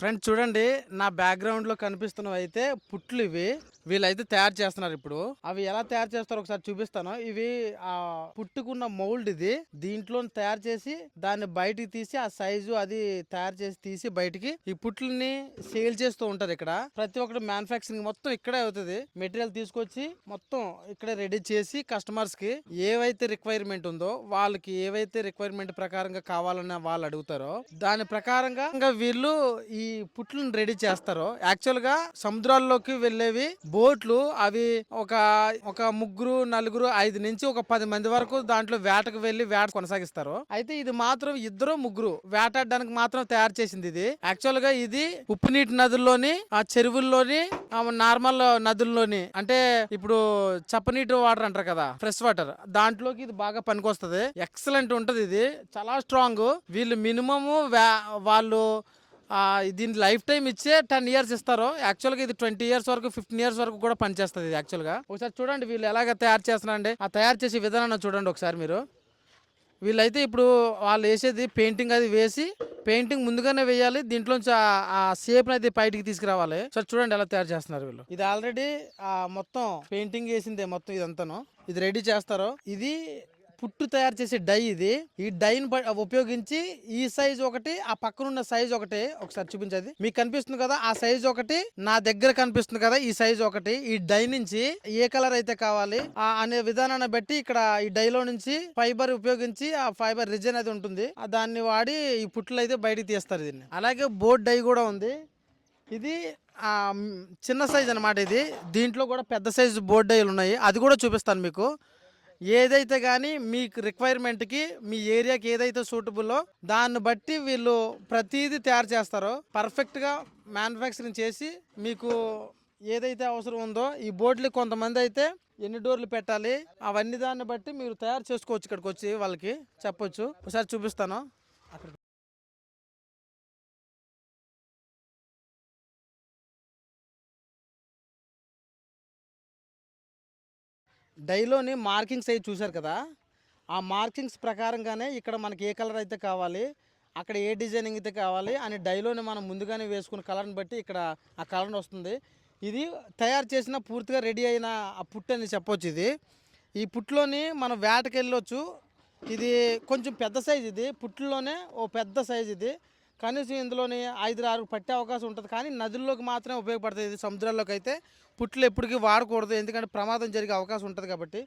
Friends చూడండి నా బ్యాక్గ్రౌండ్లో కనిపిస్తున్నవి అయితే పుట్లు ఇవి. వీళ్ళైతే తయారు చేస్తున్నారు ఇప్పుడు. అవి ఎలా తయారు చేస్తారో ఒకసారి చూపిస్తాను. ఇవి ఆ పుట్టుకున్న మౌల్డ్ ఇది. దీంట్లో తయారు చేసి దాన్ని బయటికి తీసి ఆ సైజు అది తయారు చేసి తీసి బయటికి ఈ పుట్లని సేల్ చేస్తూ ఉంటారు ఇక్కడ. ప్రతి ఒక్కటి మ్యానుఫాక్చరింగ్ మొత్తం ఇక్కడే అవుతుంది. మెటీరియల్ తీసుకొచ్చి మొత్తం ఇక్కడే రెడీ చేసి కస్టమర్స్కి ఏవైతే రిక్వైర్మెంట్ ఉందో వాళ్ళకి ఏవైతే రిక్వైర్మెంట్ ప్రకారంగా కావాలని వాళ్ళు అడుగుతారో దాని ప్రకారంగా ఇంకా వీళ్ళు ఈ పుట్లను రెడీ చేస్తారు యాక్చువల్గా సముద్రాల్లోకి వెళ్ళేవి బోట్లు అవి ఒక ఒక ముగ్గురు నలుగురు ఐదు నుంచి ఒక పది మంది వరకు దాంట్లో వేటకు వెళ్ళి వేట కొనసాగిస్తారు. అయితే ఇది మాత్రం ఇద్దరు ముగ్గురు వేటాడడానికి మాత్రం తయారు చేసింది ఇది. యాక్చువల్గా ఇది ఉప్పు నీటి నదుల్లోని ఆ చెరువుల్లోని నార్మల్ నదుల్లోని అంటే ఇప్పుడు చప్పనీటి వాటర్ అంటారు కదా ఫ్రెష్ వాటర్ దాంట్లోకి ఇది బాగా పనికొస్తుంది. ఎక్సలెంట్ ఉంటది ఇది. చాలా స్ట్రాంగ్. వీళ్ళు మినిమము వాళ్ళు దీని లైఫ్ టైం ఇచ్చే టెన్ ఇయర్స్ ఇస్తారు. యాక్చువల్గా ఇది ట్వంటీ ఇయర్స్ వరకు ఫిఫ్టీన్ ఇయర్స్ వరకు కూడా పనిచేస్తుంది ఇది యాక్చువల్గా. ఒకసారి చూడండి వీళ్ళు ఎలాగ తయారు చేస్తున్నారండి. ఆ తయారు చేసే విధానాన్ని చూడండి ఒకసారి మీరు. వీళ్ళైతే ఇప్పుడు వాళ్ళు వేసేది పెయింటింగ్ అది వేసి పెయింటింగ్ ముందుగానే వేయాలి దీంట్లోంచి ఆ- షేప్ అయితే బయటికి తీసుకురావాలి. సో చూడండి ఎలా తయారు చేస్తున్నారు వీళ్ళు. ఇది ఆల్రెడీ మొత్తం పెయింటింగ్ వేసిందే మొత్తం ఇదంతాను. ఇది రెడీ చేస్తారు. ఇది పుట్టు తయారు చేసే డై ఇది. ఈ డైని బ- ఉపయోగించి ఈ సైజ్ ఒకటి ఆ పక్కన ఉన్న సైజ్ ఒకటి ఒకసారి చూపించేది మీకు కనిపిస్తుంది కదా ఆ సైజ్ ఒకటి నా దగ్గర కనిపిస్తుంది కదా ఈ సైజ్ ఒకటి. ఈ డై నుంచి ఏ కలర్ అయితే కావాలి ఆ అనే విధానాన్ని బట్టి ఇక్కడ ఈ డైలో నుంచి ఫైబర్ ఉపయోగించి ఆ ఫైబర్ రిజన్ అది ఉంటుంది. దాన్ని వాడి ఈ పుట్లు అయితే బయటికి తీస్తారు దీన్ని. అలాగే బోర్డ్ డై కూడా ఉంది. ఇది చిన్న సైజ్ అనమాట ఇది. దీంట్లో కూడా పెద్ద సైజు బోర్డ్ డైలు ఉన్నాయి. అది కూడా చూపిస్తాను మీకు. ఏదైతే కానీ మీకు రిక్వైర్మెంట్కి మీ ఏరియాకి ఏదైతే సూటబుల్లో దాన్ని బట్టి వీళ్ళు ప్రతిదీ తయారు చేస్తారో పర్ఫెక్ట్గా మ్యానుఫ్యాక్చరింగ్ చేసి మీకు ఏదైతే అవసరం ఉందో ఈ బోర్డులు కొంతమంది అయితే ఎన్ని డోర్లు పెట్టాలి అవన్నీ దాన్ని బట్టి మీరు తయారు చేసుకోవచ్చు ఇక్కడికి వచ్చి వాళ్ళకి చెప్పొచ్చు. ఒకసారి చూపిస్తాను. డైలోని మార్కింగ్స్ అవి చూశారు కదా? ఆ మార్కింగ్స్ ప్రకారంగానే ఇక్కడ మనకి ఏ కలర్ అయితే కావాలి అక్కడ ఏ డిజైనింగ్ అయితే కావాలి అని డైలోని మనం ముందుగానే వేసుకున్న కలర్ని బట్టి ఇక్కడ ఆ కలర్ వస్తుంది. ఇది తయారు చేసిన పూర్తిగా రెడీ అయిన ఆ పుట్టు అని చెప్పొచ్చు ఇది. ఈ పుట్టులోని మనం వేటకి వెళ్ళొచ్చు. ఇది కొంచెం పెద్ద సైజ్ ఇది. పుట్టులోనే ఓ పెద్ద సైజ్ ఇది. కనీసం ఇందులోని ఐదు ఆరు పట్టే అవకాశం ఉంటుంది. కానీ నదుల్లోకి మాత్రమే ఉపయోగపడుతుంది ఇది సముద్రాల్లోకి అయితే పుట్లు ఎప్పటికీ వాడకూడదు. ఎందుకంటే ప్రమాదం జరిగే అవకాశం ఉంటుంది కాబట్టి.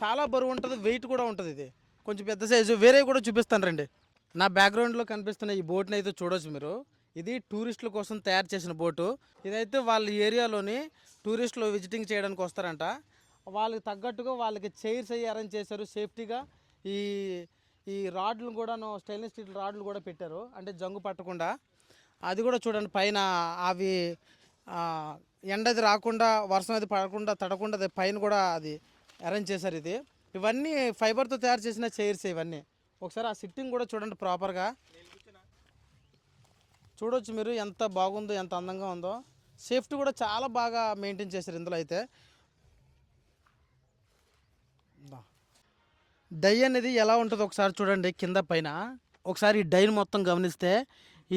చాలా బరువు ఉంటుంది. వెయిట్ కూడా ఉంటుంది ఇది. కొంచెం పెద్ద సైజు. వేరే కూడా చూపిస్తాను రండి. నా బ్యాక్గ్రౌండ్లో కనిపిస్తున్న ఈ బోట్ని అయితే చూడొచ్చు మీరు. ఇది టూరిస్టుల కోసం తయారు చేసిన బోటు. ఇదైతే వాళ్ళ ఏరియాలోని టూరిస్టులు విజిటింగ్ చేయడానికి వస్తారంట. వాళ్ళకి తగ్గట్టుగా వాళ్ళకి చైర్స్ అయ్యి అరేంజ్ చేశారు. సేఫ్టీగా ఈ ఈ రాడ్లు కూడాను స్టెయిన్లెస్ స్టీల్ రాడ్లు కూడా పెట్టారు. అంటే జంగు పట్టకుండా. అది కూడా చూడండి పైన అవి ఎండది రాకుండా వర్షం అది పడకుండా తడకుండా అది పైన కూడా అది అరేంజ్ చేశారు ఇది. ఇవన్నీ ఫైబర్తో తయారు చేసిన చైర్స్ ఇవన్నీ. ఒకసారి ఆ సిట్టింగ్ కూడా చూడండి ప్రాపర్గా చూడొచ్చు మీరు ఎంత బాగుందో ఎంత అందంగా ఉందో. సేఫ్టీ కూడా చాలా బాగా మెయింటైన్ చేశారు ఇందులో అయితే. డై అనేది ఎలా ఉంటుందో ఒకసారి చూడండి కింద పైన. ఒకసారి ఈ డైని మొత్తం గమనిస్తే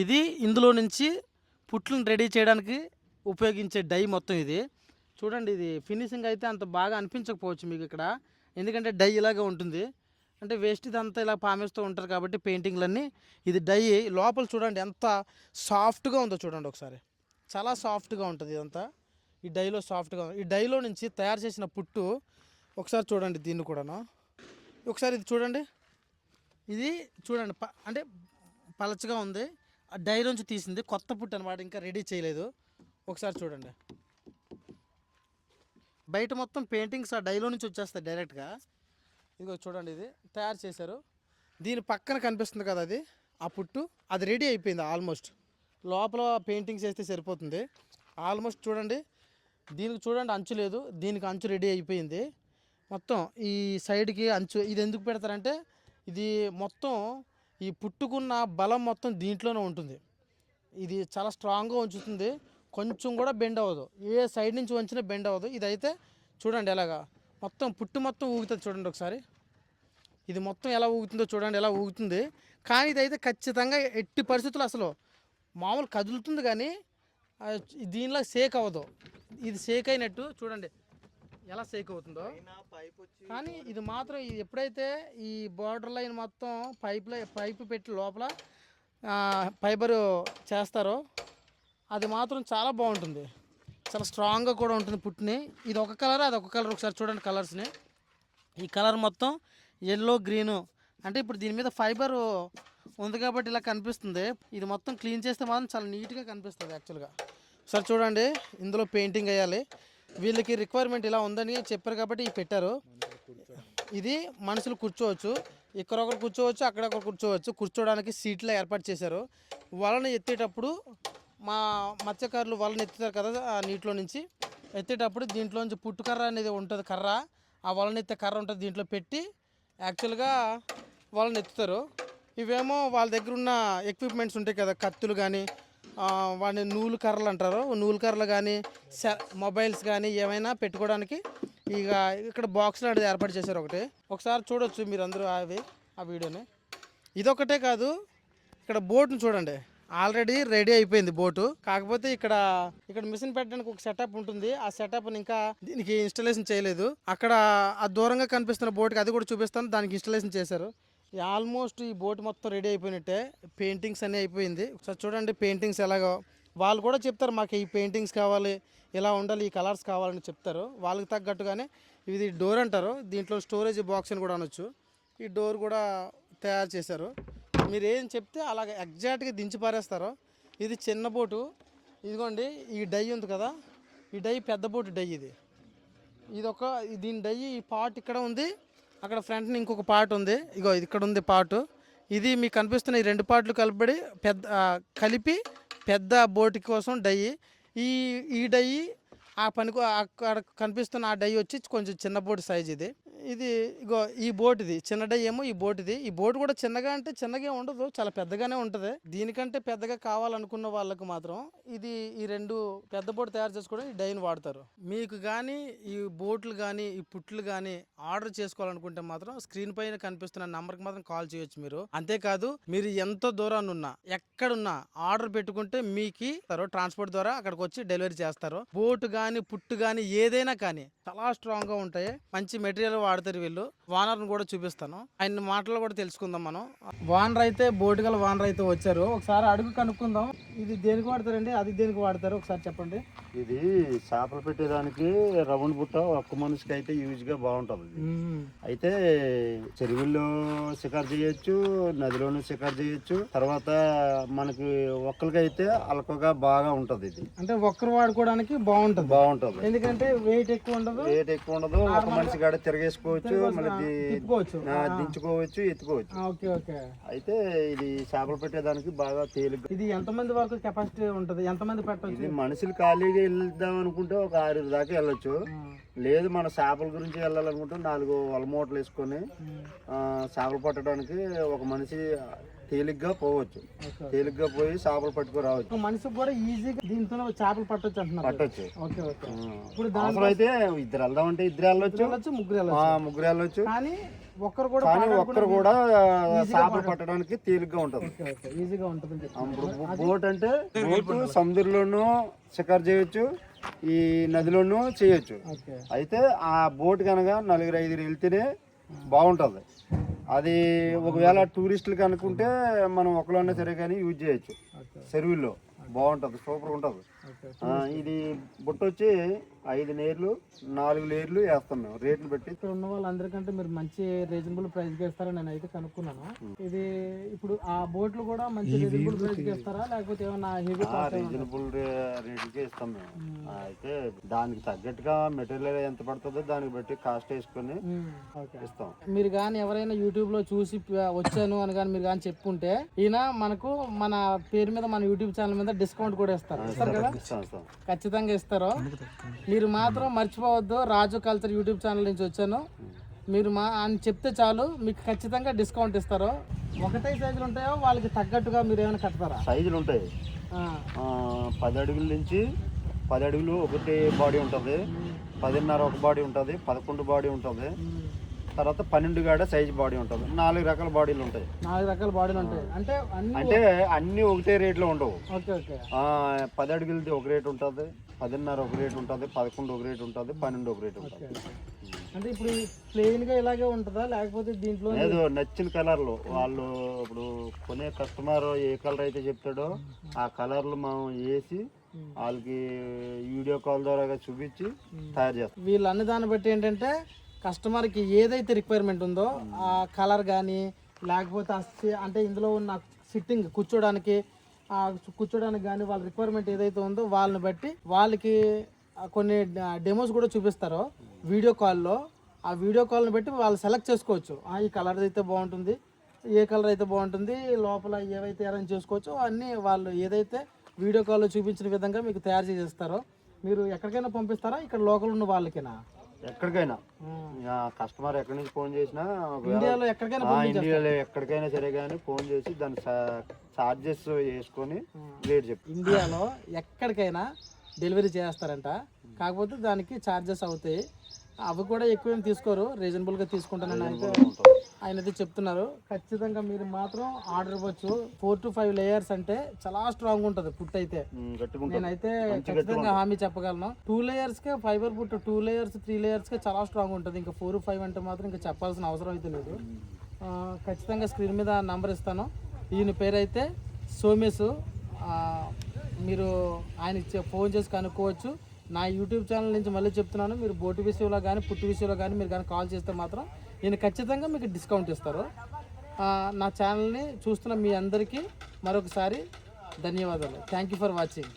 ఇది ఇందులో నుంచి పుట్లను రెడీ చేయడానికి ఉపయోగించే డై మొత్తం ఇది. చూడండి ఇది ఫినిషింగ్ అయితే అంత బాగా అనిపించకపోవచ్చు మీకు ఇక్కడ. ఎందుకంటే డై ఇలాగే ఉంటుంది. అంటే వేస్ట్ ఇదంతా ఇలా పామేస్తూ ఉంటారు కాబట్టి పెయింటింగ్లన్నీ. ఇది డై లోపల చూడండి ఎంత సాఫ్ట్గా ఉందో చూడండి ఒకసారి. చాలా సాఫ్ట్గా ఉంటుంది ఇదంతా. ఈ డైలో సాఫ్ట్గా ఈ డైలో నుంచి తయారు చేసిన పుట్టు ఒకసారి చూడండి దీన్ని కూడాను. ఒకసారి ఇది చూడండి. ఇది చూడండి ప అంటే పలచగా ఉంది. ఆ డై నుంచి తీసింది. కొత్త పుట్టు అనమాట ఇంకా రెడీ చేయలేదు. ఒకసారి చూడండి. బయట మొత్తం పెయింటింగ్స్ ఆ డైలో నుంచి వచ్చేస్తాయి డైరెక్ట్గా ఇదిగో చూడండి ఇది. తయారు చేశారు. దీని పక్కన కనిపిస్తుంది కదా అది. ఆ పుట్టు. అది రెడీ అయిపోయింది ఆల్మోస్ట్ లోపల పెయింటింగ్స్ వేస్తే సరిపోతుంది. ఆల్మోస్ట్ చూడండి. దీనికి చూడండి అంచు లేదు. దీనికి అంచు రెడీ అయిపోయింది. మొత్తం ఈ సైడ్కి అంచు ఇది ఎందుకు పెడతారంటే ఇది మొత్తం ఈ పుట్టుకున్న బలం మొత్తం దీంట్లోనే ఉంటుంది. ఇది చాలా స్ట్రాంగ్గా ఉంచుతుంది. కొంచెం కూడా బెండ్ అవ్వదు. ఏ సైడ్ నుంచి వంచినా బెండ్ అవ్వదు. ఇదైతే చూడండి ఎలాగా మొత్తం పుట్టు మొత్తం ఊగుతుంది చూడండి ఒకసారి. ఇది మొత్తం ఎలా ఊగుతుందో చూడండి ఎలా ఊగుతుంది. కానీ ఇదైతే ఖచ్చితంగా ఎట్టి పరిస్థితులు అసలు మామూలు కదులుతుంది కానీ దీనిలో షేక్ అవ్వదు. ఇది షేక్ అయినట్టు చూడండి. ఎలా సేక్ అవుతుందో. కానీ ఇది మాత్రం ఎప్పుడైతే ఈ బార్డర్ లైన్ మొత్తం పైప్ పైపు పెట్టి లోపల ఫైబర్ చేస్తారో అది మాత్రం చాలా బాగుంటుంది. చాలా స్ట్రాంగ్గా కూడా ఉంటుంది పుట్టిని. ఇది ఒక కలర్ అది ఒక కలర్ ఒకసారి చూడండి కలర్స్ని ఈ కలర్ మొత్తం ఎల్లో గ్రీను అంటే ఇప్పుడు దీని మీద ఫైబర్ ఉంది కాబట్టి ఇలా కనిపిస్తుంది. ఇది మొత్తం క్లీన్ చేస్తే మాత్రం చాలా నీట్గా కనిపిస్తుంది యాక్చువల్గా సరే చూడండి. ఇందులో పెయింటింగ్ వేయాలి. వీళ్ళకి రిక్వైర్మెంట్ ఇలా ఉందని చెప్పారు కాబట్టి ఇవి పెట్టారు. ఇది మనుషులు కూర్చోవచ్చు ఇక్కడ ఒకరు కూర్చోవచ్చు అక్కడ ఒకరు కూర్చోవచ్చు కూర్చోవడానికి సీట్లు ఏర్పాటు చేశారు. వలను ఎత్తేటప్పుడు మా మత్స్యకారులు వలను ఎత్తుతారు కదా ఆ నీటిలో నుంచి. ఎత్తేటప్పుడు దీంట్లోంచి పుట్టుకర్ర అనేది ఉంటుంది కర్ర. ఆ వలను ఎత్తే కర్ర ఉంటుంది దీంట్లో పెట్టి యాక్చువల్గా వాళ్ళని ఎత్తుతారు. ఇవేమో వాళ్ళ దగ్గర ఉన్న ఎక్విప్మెంట్స్ ఉంటాయి కదా కత్తులు కానీ వాడిని నూలు కర్రలు అంటారు. నూలు కర్రలు కానీ మొబైల్స్ కానీ ఏమైనా పెట్టుకోవడానికి ఇక ఇక్కడ బాక్స్ లాంటిది ఏర్పాటు చేశారు ఒకటి. ఒకసారి చూడొచ్చు మీరు అందరూ అవి ఆ వీడియోని. ఇదొకటే కాదు ఇక్కడ బోట్ని చూడండి. ఆల్రెడీ రెడీ అయిపోయింది బోటు. కాకపోతే ఇక్కడ ఇక్కడ మిషన్ పెట్టడానికి ఒక సెటప్ ఉంటుంది. ఆ సెటప్ ఇంకా దీనికి ఇన్స్టాలేషన్ చేయలేదు. అక్కడ ఆ దూరంగా కనిపిస్తున్న బోట్కి అది కూడా చూపిస్తాను. దానికి ఇన్స్టాలేషన్ చేశారు. ఆల్మోస్ట్ ఈ బోట్ మొత్తం రెడీ అయిపోయినట్టే. పెయింటింగ్స్ అన్నీ అయిపోయింది. ఒకసారి చూడండి పెయింటింగ్స్ ఎలాగో. వాళ్ళు కూడా చెప్తారు మాకు ఈ పెయింటింగ్స్ కావాలి ఇలా ఉండాలి ఈ కలర్స్ కావాలని చెప్తారు. వాళ్ళకి తగ్గట్టుగానే ఇది డోర్ అంటారు. దీంట్లో స్టోరేజ్ బాక్స్ అని కూడా అనొచ్చు. ఈ డోర్ కూడా తయారు చేశారు. మీరు ఏం చెప్తే అలాగ ఎగ్జాక్ట్గా దించి పారేస్తారు. ఇది చిన్న బోటు. ఇదిగోండి ఈ డై ఉంది కదా. ఈ డై పెద్ద బోటు డై ఇది. ఇది ఒక దీని డై ఈ పార్ట్ ఇక్కడ ఉంది. అక్కడ ఫ్రంట్ని ఇంకొక పార్ట్ ఉంది. ఇగో ఇది ఇక్కడ ఉంది పార్ట్ ఇది మీకు కనిపిస్తున్న ఈ రెండు పార్ట్లు కలిపి పెద్ద కలిపి పెద్ద బోట్ కోసం డై. ఈ ఈ డయ్యి ఆ పనికి అక్కడ కనిపిస్తున్న ఆ డై వచ్చి కొంచెం చిన్న బోట్ సైజ్ ఇది. ఇది ఇగో ఈ బోట్ ఇది చిన్న డై ఏమో ఈ బోట్ ఇది ఈ బోట్ కూడా చిన్నగా అంటే చిన్నగా ఉండదు. చాలా పెద్దగానే ఉంటుంది. దీనికంటే పెద్దగా కావాలనుకున్న వాళ్ళకు మాత్రం ఇది ఈ రెండు పెద్ద బోట్ తయారు చేసుకోవడం ఈ డైని వాడతారు. మీకు కానీ ఈ బోట్లు కానీ ఈ పుట్లు కానీ ఆర్డర్ చేసుకోవాలనుకుంటే మాత్రం స్క్రీన్ పైన కనిపిస్తున్న నంబర్కి మాత్రం కాల్ చేయొచ్చు మీరు. అంతేకాదు మీరు ఎంత దూరాన్ని ఉన్నా ఎక్కడున్నా ఆర్డర్ పెట్టుకుంటే మీకు ట్రాన్స్పోర్ట్ ద్వారా అక్కడికి వచ్చి డెలివరీ చేస్తారు. బోట్ కానీ పుట్టు కానీ ఏదైనా కానీ చాలా స్ట్రాంగ్గా ఉంటాయి. మంచి మెటీరియల్ వాడతారు వీళ్ళు. వానర్ని కూడా చూపిస్తాను. ఆయన మాటలు కూడా తెలుసుకుందాం మనం. వానర్ అయితే బోట్ గల వానర్ అయితే వచ్చారు. ఒకసారి అడుగు కనుక్కుందాం. ఇది దేనికి వాడతారండి? అది దేనికి వాడతారు? ఒకసారి చెప్పండి. ఇది చేపలు పెట్టేదానికి రౌండ్ బుట్ట ఒక్క మనిషికి అయితే యూజ్గా బాగుంటది. అయితే చెరువుల్లో షికారు చేయొచ్చు నదిలోనూ షికారు చేయొచ్చు. తర్వాత మనకి ఒక్కరికైతే అలకగా బాగా ఉంటది ఇది. అంటే ఒక్కరు వాడుకోవడానికి బాగుంటుంది. బాగుంటది. ఎందుకంటే వెయిట్ ఎక్కువ ఉండదు. రేట్ ఎక్కువ ఉండదు. ఒక మనిషి కాడ తిరగేసుకోవచ్చు మళ్ళీ దించుకోవచ్చు ఎత్తుకోవచ్చు. Okay okay. అయితే ఇది చేపలు పెట్టేదానికి బాగా తేలిగ్గా ఇది ఎంతమంది వరకు కెపాసిటీ ఉంటుంది? ఎంతమంది పెట్టవచ్చు ఇది మనుషులు ఖాళీగా వెళ్దాం అనుకుంటే ఒక ఆరు దాకా వెళ్ళొచ్చు. లేదు మన చేపల గురించి వెళ్ళాలనుకుంటే నాలుగు వలమూటలు వేసుకొని ఆ, చేపలు పట్టడానికి ఒక మనిషి తేలిగ్గా పోవచ్చు. తేలిగ్గా పోయి చేపలు పట్టుకు రావచ్చు. మనిషికి కూడా ఈజీగా దీంతో చేపలు పట్టొచ్చు అంటున్నారు. పట్టొచ్చు. Okay okay. ఆ. ఇప్పుడు అవసరం అయితే ఇద్దరు వెళ్దాం అంటే ఇద్దరు వెళ్ళొచ్చు. వెళ్ళొచ్చు ముగ్గురు ఆ, వెళ్ళొచ్చు ముగ్గురు వెళ్ళొచ్చు. కానీ ఒక్కరు కూడా కానీ ఒక్కరు కూడా చేపలు పట్టడానికి తేలిగ్గా ఉంటది. Okay okay. ఈజీగా ఇప్పుడు బోట్ అంటే బోట్ సముద్రంలోనూ షికారు చేయొచ్చు. ఈ నదిలోనూ చేయొచ్చు. ఓకే. అయితే ఆ బోట్ కనుక నలుగురు ఐదుగురు వెళ్తేనే బాగుంటుంది. అది ఒకవేళ టూరిస్టులు కనుక్కుంటే మనం ఒకలోనే సరే కానీ యూజ్ చేయొచ్చు. ఓకే. చెరువుల్లో. బాగుంటుంది. సూపర్ ఉంటుంది ఇది బుట్ట వచ్చి ఐదు నేర్లు నాలుగు లేర్లు వేస్తాం మేము రేట్లు పెట్టి ఇక్కడ ఉన్న వాళ్ళందరికంటే మీరు మంచి రీజనబుల్ ప్రైస్కి ఇస్తారని నేను అయితే కనుక్కున్నాను ఇది ఇప్పుడు ఆ బోట్లు కూడా మంచి రీజనబుల్ ప్రైస్ ఇస్తారా లేకపోతే ఏమన్నా హెవీ రీజనబుల్ రేట్లకే ఇస్తాం మేము. అయితే దానికి తగ్గట్టుగా మెటీరియల్ ఎంత పడుతుందో దానికి బట్టి కాస్ట్ వేసుకొని ఓకే. ఇస్తాం. మీరు కానీ ఎవరైనా యూట్యూబ్లో చూసి వచ్చాను అని కానీ మీరు కానీ చెప్పుకుంటే ఈయన మనకు మన పేరు మీద మన యూట్యూబ్ ఛానల్ మీద డిస్కౌంట్ కూడా ఇస్తారు. కదా? ఖచ్చితంగా ఇస్తారు? మీరు మాత్రం మర్చిపోవద్దు. రాజు కల్చర్ యూట్యూబ్ ఛానల్ నుంచి వచ్చాను. మీరు మా అని చెప్తే చాలు. మీకు ఖచ్చితంగా డిస్కౌంట్ ఇస్తారు. ఒకటే సైజులు ఉంటాయో వాళ్ళకి తగ్గట్టుగా మీరు ఏమైనా కడతారా? సైజులు ఉంటాయి. పది అడుగుల నుంచి పది అడుగులు ఒకటి బాడీ ఉంటుంది. పదిన్నర ఒక బాడీ ఉంటుంది. పదకొండు బాడీ ఉంటుంది. తర్వాత పన్నెండు కాడ సైజ్ బాడీ ఉంటుంది. నాలుగు రకాల బాడీలు ఉంటాయి. నాలుగు రకాల బాడీలు ఉంటాయి. అంటే అన్ని అంటే అన్ని ఒకటే రేట్లో ఉండవు. పది అడుగులది ఒక రేట్ ఉంటుంది పదిన్నర ఒక రేట్ ఉంటుంది పదకొండు ఒక రేట్ ఉంటుంది పన్నెండు ఒక రేట్ ఉంటుంది. అంటే ఇప్పుడు ప్లెయిన్గా ఇలాగే ఉంటుందా? లేకపోతే దీంట్లో లేదు నచ్చిన కలర్లు. వాళ్ళు ఇప్పుడు కొనే కస్టమర్ ఏ కలర్ అయితే చెప్తాడో ఆ కలర్లు మనం వేసి వాళ్ళకి వీడియో కాల్ ద్వారా చూపించి తయారు చేస్తాం. వీళ్ళు అన్ని దాన్ని బట్టి ఏంటంటే కస్టమర్కి ఏదైతే రిక్వైర్మెంట్ ఉందో ఆ కలర్ కానీ లేకపోతే అంటే ఇందులో ఉన్న సిట్టింగ్ కూర్చోడానికి కూర్చోడానికి కానీ వాళ్ళ రిక్వైర్మెంట్ ఏదైతే ఉందో వాళ్ళని బట్టి వాళ్ళకి కొన్ని డెమోస్ కూడా చూపిస్తారు వీడియో కాల్లో. ఆ వీడియో కాల్ని బట్టి వాళ్ళు సెలెక్ట్ చేసుకోవచ్చు. ఆ, ఈ కలర్ అయితే బాగుంటుంది ఏ కలర్ అయితే బాగుంటుంది లోపల ఏవైతే అరేంజ్ చేసుకోవచ్చో అన్నీ వాళ్ళు ఏదైతే వీడియో కాల్లో చూపించిన విధంగా మీకు తయారు చేసేస్తారో మీరు ఎక్కడికైనా పంపిస్తారా? ఇక్కడ లోకల్ ఉన్న వాళ్ళకేనా? ఎక్కడికైనా. కస్టమర్ ఎక్కడి నుంచి ఫోన్ చేసినా ఇండియాలో ఎక్కడికైనా ఇండియాలో ఎక్కడికైనా సరే కానీ ఫోన్ చేసి దాని చార్జెస్ వేసుకొని రేట్ చెప్పి. ఇండియాలో ఎక్కడికైనా డెలివరీ చేస్తారంట. కాకపోతే దానికి ఛార్జెస్ అవుతాయి. అవి కూడా ఎక్కువ ఏం తీసుకోరు. రీజనబుల్గా తీసుకుంటానని అయితే ఆయన అయితే చెప్తున్నారు. ఖచ్చితంగా మీరు మాత్రం ఆర్డర్ ఇవ్వచ్చు. ఫోర్ టు ఫైవ్ లేయర్స్ అంటే చాలా స్ట్రాంగ్ ఉంటుంది పుట్ అయితే. నేనైతే ఖచ్చితంగా హామీ చెప్పగలను. టూ లేయర్స్ కే fibre put two layers three layers కే చాలా స్ట్రాంగ్ ఉంటుంది. ఇంకా ఫోర్ ఫైవ్ అంటే మాత్రం ఇంకా చెప్పాల్సిన అవసరం అయితే లేదు. ఖచ్చితంగా స్క్రీన్ మీద నంబర్ ఇస్తాను. ఈయన పేరు అయితే సోమేశ్ మీరు ఆయనకి చె- ఫోన్ చేసి కనుక్కోవచ్చు. నా యూట్యూబ్ ఛానల్ నుంచి మళ్ళీ చెప్తున్నాను. మీరు బోటు విషయంలో కానీ పుట్టు విషయంలో కానీ మీరు కానీ కాల్ చేస్తే మాత్రం నేను ఖచ్చితంగా మీకు డిస్కౌంట్ ఇస్తారు. నా ఛానల్ని చూస్తున్న మీ అందరికీ మరొకసారి ధన్యవాదాలు. Thank you for watching